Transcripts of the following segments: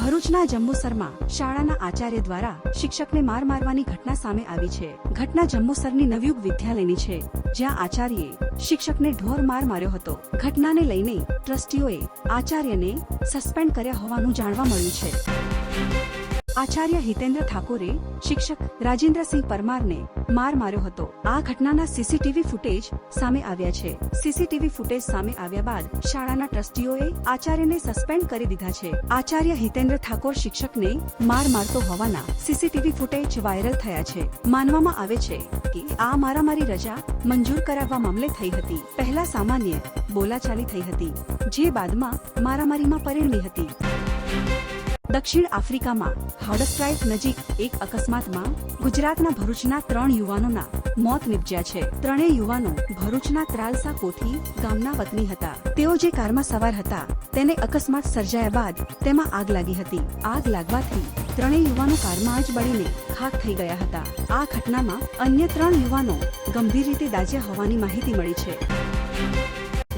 ભરૂચના જંબુસરમાં શાળાના આચાર્ય દ્વારા શિક્ષકને માર મારવાની ઘટના સામે આવી છે. ઘટના જંબુસરની નવયુગ વિદ્યાલયની છે, જ્યાં આચાર્યએ શિક્ષકને ઢોર માર માર્યો હતો. ઘટનાને લઈને ટ્રસ્ટીઓએ આચાર્યને સસ્પેન્ડ કર્યા હોવાનું જાણવા મળ્યું છે. આચાર્ય હિતેન્દ્ર ઠાકોરે શિક્ષક રાજેન્દ્રસિંહ પરમારને માર માર્યો હતો. આ ઘટનાના સીસીટીવી ફૂટેજ સામે આવ્યા છે. સીસીટીવી ફૂટેજ સામે આવ્યા બાદ શાળાના ટ્રસ્ટીઓએ આચાર્યને સસ્પેન્ડ કરી દીધા છે. આચાર્ય હિતેન્દ્ર ઠાકોર શિક્ષકને માર મારતો હોવાના સીસીટીવી ફૂટેજ વાયરલ થયા છે. માનવામાં આવે છે કે આ મારામારી રજા મંજૂર કરાવવા મામલે થઈ હતી. પહેલા સામાન્ય બોલાચાલી થઈ હતી, જે બાદમાં મારામારીમાં પરિણમી હતી. દક્ષિણ આફ્રિકામાં હાઉડસ્ટ્રાઇફ નજીક એક અકસ્માતમાં ગુજરાતના ભરૂચના ત્રણ યુવાનોના મોત નિપજ્યા છે. ત્રણેય યુવાનો ભરૂચના ત્રાલસા કોઠી ગામના વતની હતા. તેઓ જે કારમાં સવાર હતા, તેને અકસ્માત સર્જાયા બાદ તેમાં આગ લાગી હતી. આગ લાગવાથી ત્રણેય યુવાનો કારમાં જ બળીને ખાક થઈ ગયા હતા. આ ઘટનામાં અન્ય ત્રણ યુવાનો ગંભીર રીતે દાઝ્યા હોવાની માહિતી મળી છે.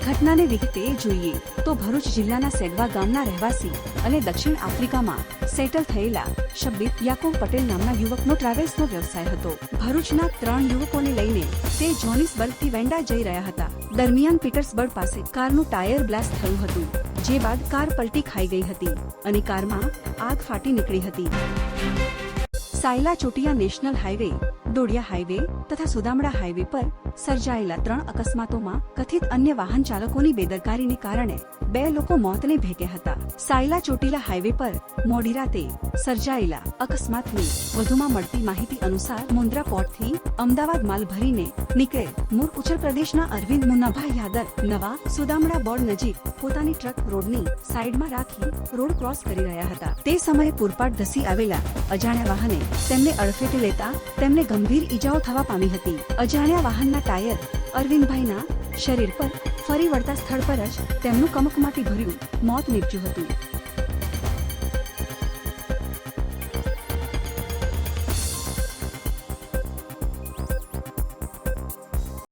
ઘટનાને વિગતે જોઈએ તો ભરૂચ જિલ્લાના સેગવા ગામના રહેવાસી અને દક્ષિણ આફ્રિકામાં સેટલ થયેલા શબ્બીત યાકુબ પટેલ નામના યુવકનો ટ્રાવેલ્સનો વ્યવસાય હતો. ભરૂચના ત્રણ યુવકોને લઈને તે જોનિસબર્ગથી વેન્ડા જઈ રહ્યા હતા. દરમિયાન પીટર્સબર્ગ પાસે કારનું ટાયર બ્લાસ્ટ થયું હતું, જે બાદ કાર પલટી ખાઈ ગઈ હતી અને કારમાં આગ ફાટી નીકળી હતી. Sayla Chotila national highway Dodiya highway તથા સુદામડા હાઈવે પર સર્જાયેલા ત્રણ અકસ્માતોમાં કથિત અન્ય વાહન ચાલકોની બેદરકારીને કારણે બે લોકો મોતને ભેટ્યા હતા. સાયલા ચોટીલા હાઈવે પર મોડી રાતે સર્જાયેલા અકસ્માતની વધુમાં મળતી માહિતી અનુસાર મુન્દ્રા પોર્ટથી અમદાવાદ માલ ભરીને નીકળે મૂળ ઉત્તર પ્રદેશના અરવિંદ મુન્નાભાઈ યાદવ નવા સુદામડા બોર્ડ નજીક પોતાની ટ્રક રોડની સાઈડમાં રાખી રોડ ક્રોસ કરી રહ્યા હતા. તે સમયે પૂરપાટ ધસી આવેલા અજાણ્યા વાહને તેમને અડફેટે લેતા તેમને ગંભીર ઈજાઓ થવા પામી હતી. અજાણ્યા વાહનના ટાયર અરવિંદભાઈના શરીર પર ફરી વળતા સ્થળ પર જ તેમનું કમકમાટી ભર્યું. મોત નીપજ્યું હતું.